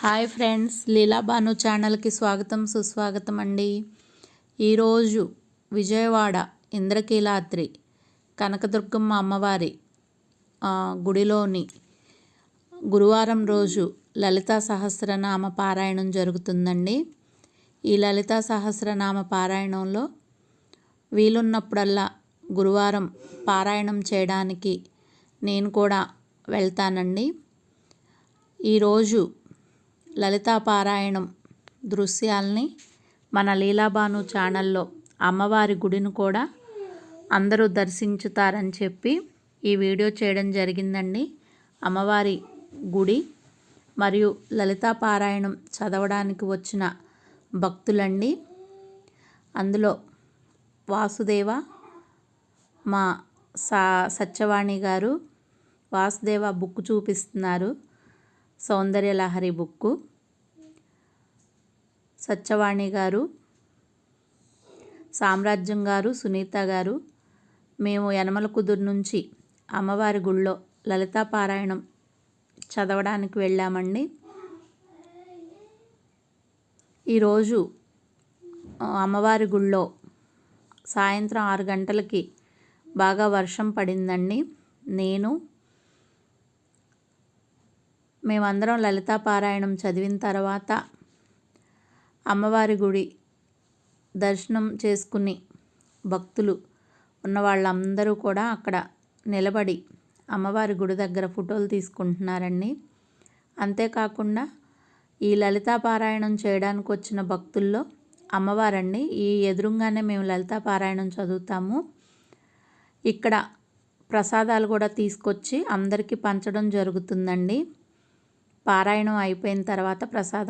Hi friends లీలా భాను ఛానల్కి స్వాగతం సుస్వాగతం అండి. ఈరోజు విజయవాడ ఇంద్రకీలాద్రి కనకదుర్గమ్మ అమ్మవారి గుడిలోని గురువారం రోజు లలితా సహస్రనామ పారాయణం జరుగుతుందండి. ఈ లలితా సహస్రనామ పారాయణంలో వీలున్నప్పుడల్లా గురువారం పారాయణం చేయడానికి నేను కూడా వెళ్తానండి. ఈరోజు లలితా పారాయణం దృశ్యాల్ని మన లీలాబాను ఛానల్లో అమ్మవారి గుడిని కూడా అందరూ దర్శించుతారని చెప్పి ఈ వీడియో చేయడం జరిగిందండి. అమ్మవారి గుడి మరియు లలితా పారాయణం చదవడానికి వచ్చిన భక్తులండి. అందులో వాసుదేవ మా సా సత్యవాణి గారు వాసుదేవ బుక్ చూపిస్తున్నారు. సౌందర్యలహరి బుక్కు. సత్యవాణి గారు. సామ్రాజ్యం గారు సునీత గారు. మేము యనమల కుదురు నుంచి అమ్మవారి గుళ్ళో లలితా పారాయణం చదవడానికి వెళ్ళామండి. ఈరోజు అమ్మవారి గుళ్ళో సాయంత్రం ఆరు గంటలకి బాగా వర్షం పడిందండి. నేను మేమందరం లలితా పారాయణం చదివిన తర్వాత అమ్మవారి గుడి దర్శనం చేసుకుని భక్తులు ఉన్న వాళ్ళందరూ కూడా అక్కడ నిలబడి అమ్మవారి గుడి దగ్గర ఫోటోలు తీసుకుంటున్నారండి. అంతేకాకుండా ఈ లలితా పారాయణం చేయడానికి వచ్చిన భక్తుల్లో అమ్మవారండి. ఈ ఎదురుగానే మేము లలితా పారాయణం చదువుతాము. ఇక్కడ ప్రసాదాలు కూడా తీసుకొచ్చి అందరికీ పంచడం జరుగుతుందండి. పారాయణం అయిపోయిన తర్వాత ప్రసాదం